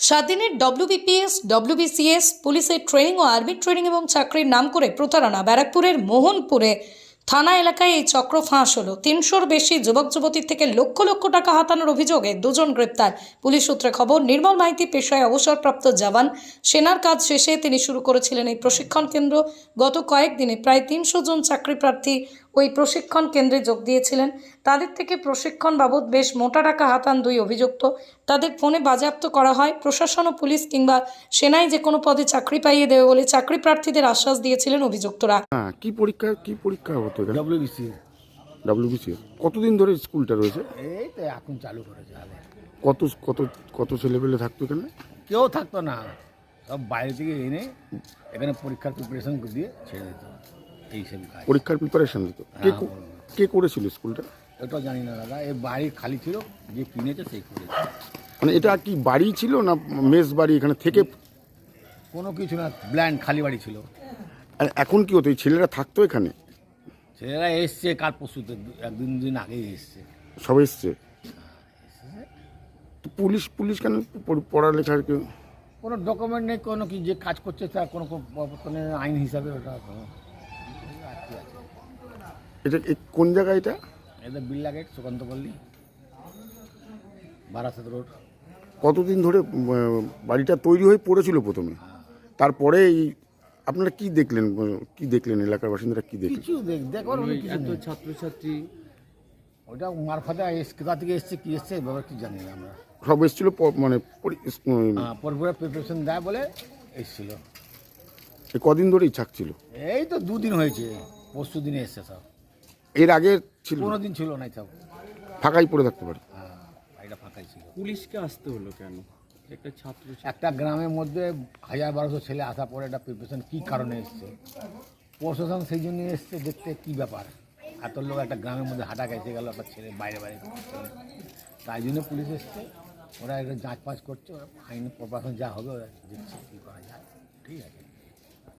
সাত দিনের WBPS, WBCS, পুলিশের ট্রেনিং ও আর্মি ট্রেনিং এবং চাকরির নাম করে প্রতারণা ব্যারাকপুরের মোহনপুরে থানা এলাকায় এই চক্র ফাঁস হলো। তিনশোর বেশি যুবক যুবতীর থেকে লক্ষ লক্ষ টাকা হাতানোর অভিযোগে দুজন গ্রেপ্তার। পুলিশ সূত্রে খবর, নির্মল মাইতি পেশায় অবসরপ্রাপ্ত জওয়ান। সেনার কাজ শেষে তিনি শুরু করেছিলেন এই প্রশিক্ষণ কেন্দ্র। গত কয়েকদিনে প্রায় তিনশো জন চাকরি প্রার্থী ওই প্রশিক্ষণ কেন্দ্রে যোগ দিয়েছিলেন। তাদের থেকে প্রশিক্ষণ বাবদ বেশ মোটা টাকা হাতান দুই অভিযুক্ত। তাদের ফোনে বাজেয়াপ্ত করা হয়, প্রশাসন ও পুলিশ কিংবা সেনায় যে কোনো পদে চাকরি পাইয়ে দেবে বলে চাকরি প্রার্থীদের আশ্বাস দিয়েছিলেন অভিযুক্তরা। হ্যাঁ কি পরীক্ষা কি পরীক্ষা হতো এখানে ডব্লিউবিসি ডাব্লিউবিসি কতদিন ধরে স্কুলটা রয়েছে? এই তো এখন চালু করেছে আগে কত কত কত ছেলেপেলে থাকতো এখানে? কেউ থাকতো না। সব বাইরে থেকে এনে এখানে পরীক্ষার প্রিপারেশন দিয়ে ছেড়ে দিত। এইসব কাজ। পরীক্ষার প্রিপারেশন দিত। কে কো- কে করেছিল স্কুলটা? এটাও জানি না দাদা। এই বাড়ি খালি ছিল যে কিনেছে সেই করেছে। মানে এটা কি বাড়ি ছিল না মেস বাড়ি এখানে থেকে? কোনো কিছু না ব্ল্যান্ড খালি বাড়ি ছিল। আর এখন কি হতো? এই ছেলেরা থাকতো এখানে? ছেলেরা এসছে কাল পরশুতে এক দিন দিন আগেই এসছে। সব এসছে? তো পুলিশ পুলিশ কেন পড়- পড়ালেখার কেউ? কোনো ডকুমেন্ট নেই কোনো কি যে কাজ করছে তার কোনো কোনো আইন হিসাবে ওটা এটা এ কোন জায়গা এটা? এটা বিল্লা গেট সুকান্ত পল্লী বারাসাত রোড কতদিন ধরে উম, বাড়িটা তৈরি হয়ে পড়েছিল প্রথমে? তারপরে এই আপনারা কি দেখলেন? কি দেখলেন? এলাকার বাসিন্দারা কি দেখলেন? কিছু দেখ দেখবার মতো কিছু এত। ছাত্রছাত্রী। ওটা মারফতে এস কোথা থেকে এসছে কি এসছে ব্যাপার কি জানি না আমরা। সব এসেছিল মানে পরপুরে প্রিপারেশন দেয় বলে এসছিল। এ কদিন ধরেই থাকছিল এই তো দুদিন হয়েছে পরশু দিনে এসছে সব। এর আগে ছিল? কোনো দিন ছিল না সব। ফাঁকাই পড়ে থাকতে পারে। হ্যাঁ বাড়িটা ফাঁকাই ছিল। পুলিশকে আসতে হলো কেন? একটা ছাত্র একটা গ্রামের মধ্যে হাজার বারোশো ছেলে আসা পরে একটা প্রিপারেশন কী কারণে এসছে? প্রশাসন সেই জন্য এসছে দেখতে কি ব্যাপার? এত লোক একটা গ্রামের মধ্যে হাঁটা গেছে গেল, একটা ছেলে বাইরে বাইরে তাই জন্য পুলিশ এসছে। ওরা একটা যাঁচ পাঁচ করছে, ওরা আইন প্রশাসন যা হবে, ওরা দেখছে কী করা যায়। ঠিক আছে।